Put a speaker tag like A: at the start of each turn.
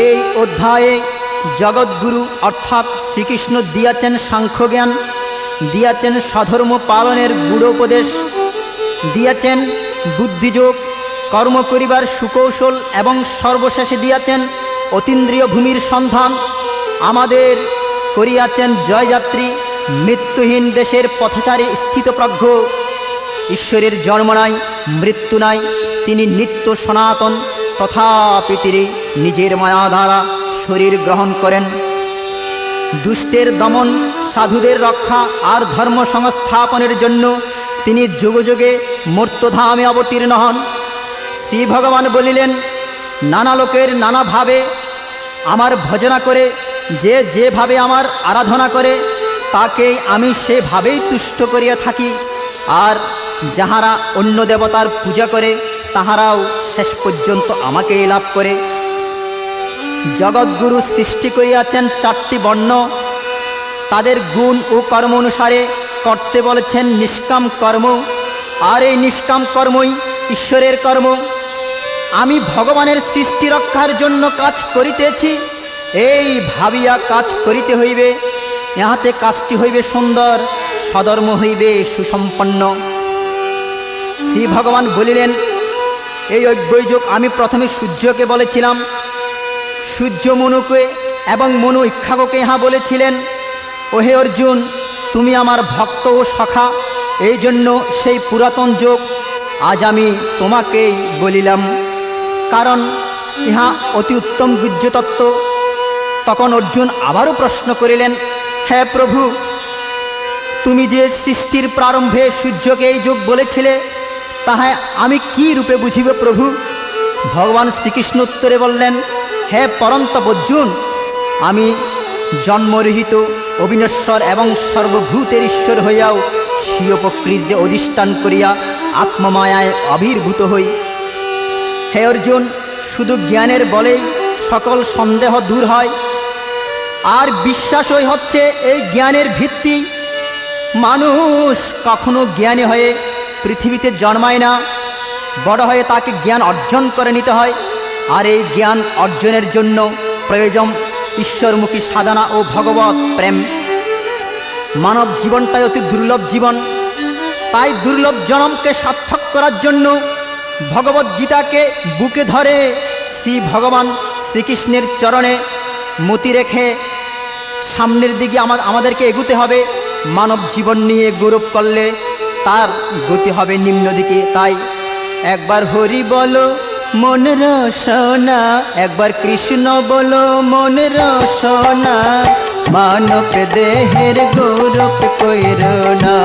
A: এই অধ্যায়ে জগৎগুরু অর্থাৎ শ্রীকৃষ্ণ দিয়াছেন সাংখ্যজ্ঞান, দিয়াছেন স্বধর্ম পালনের গূঢ়োপদেশ দিয়াছেন বুদ্ধিযোগ, কর্ম করিবার সুকৌশল এবং সর্বশেষে দিয়াছেন অতীন্দ্রিয় ভূমির সন্ধান। আমাদের করিয়াছেন জয়যাত্রী, মৃত্যুহীন দেশের পথচারী স্থিতপ্রজ্ঞ। ঈশ্বরের জন্ম নাই, মৃত্যু নাই, তিনি নিত্য সনাতন, তথাপি তিনি নিজের মায়া দ্বারা শরীর গ্রহণ করেন। দুষ্টের দমন, সাধুদের রক্ষা আর ধর্ম সংস্থাপনের জন্য তিনি যুগে যুগে মূর্তধামে অবতীর্ণ হন। শ্রী ভগবান বলিলেন, নানা লোকের নানাভাবে আমার ভজনা করে, যে যেভাবে আমার আরাধনা করে তাকেই আমি সেভাবেই তুষ্ট করিয়া থাকি। আর যাহারা অন্য দেবতার পূজা করে, তাহারাও শেষ পর্যন্ত আমাকেই লাভ করে। জগৎগুরু সৃষ্টি করিয়াছেন চারটি বর্ণ। তাদের গুণ ও কর্ম অনুসারে করতে বলেছেন নিষ্কাম কর্ম। আর এই নিষ্কাম কর্মই ঈশ্বরের কর্ম। আমি ভগবানের সৃষ্টি রক্ষার জন্য কাজ করিতেছি, এই ভাবিয়া কাজ করিতে হইবে। ইহাতে কাজটি হইবে সুন্দর, সধর্ম হইবে সুসম্পন্ন। শ্রী ভগবান বলিলেন, এই ঐক্যযোগ আমি প্রথমে সূর্যকে বলেছিলাম সূর্য মনুকে এবং মনু ইক্ষাকে ইহা বলেছিলেন, ওহে অর্জুন, তুমি আমার ভক্ত ও সখা, এই জন্য সেই পুরাতন যোগ আজ আমি তোমাকেই বলিলাম। কারণ ইহা অতি উত্তম গুহ্যতত্ত্ব। তখন অর্জুন আবারও প্রশ্ন করিলেন হ্যাঁ প্রভু, তুমি যে সৃষ্টির প্রারম্ভে সূর্যকে এই যোগ বলেছিলে তাহা আমি কি রূপে বুঝিব প্রভু? ভগবান শ্রীকৃষ্ণ উত্তরে বললেন হে পরন্ত অর্জুন আমি জন্মরহিত অবিনশ্বর এবং সর্বভূতের ঈশ্বর হইয়াও স্বীয় প্রকৃতিতে অধিষ্ঠান করিয়া আত্মমায়ায় আবির্ভূত হই। হে অর্জুন, শুধু জ্ঞানের বলেই সকল সন্দেহ দূর হয়। আর বিশ্বাসই হচ্ছে এই জ্ঞানের ভিত্তি। মানুষ কখনো জ্ঞানী হয়ে পৃথিবীতে জন্মায় না। বড় হয়ে তাকে জ্ঞান অর্জন করে নিতে হয়। আর এই জ্ঞান অর্জনের জন্য প্রয়োজন ঈশ্বরমুখী সাধনা ও ভগবত প্রেম। মানব জীবনটাই অতি দুর্লভ জীবন। তাই দুর্লভ জনমকে সার্থক করার জন্য ভগবত গীতাকে বুকে ধরে শ্রী ভগবান শ্রীকৃষ্ণের চরণে মতি রেখে সামনের দিকে আমাদেরকে এগুতে হবে। মানব জীবন নিয়ে গৌরব করলে তার গতি হবে নিম্ন দিকে তাই একবার হরি বলো মন রসনা একবার কৃষ্ণ বলো মন রসনা মানব দেহের গৌরব কইর না।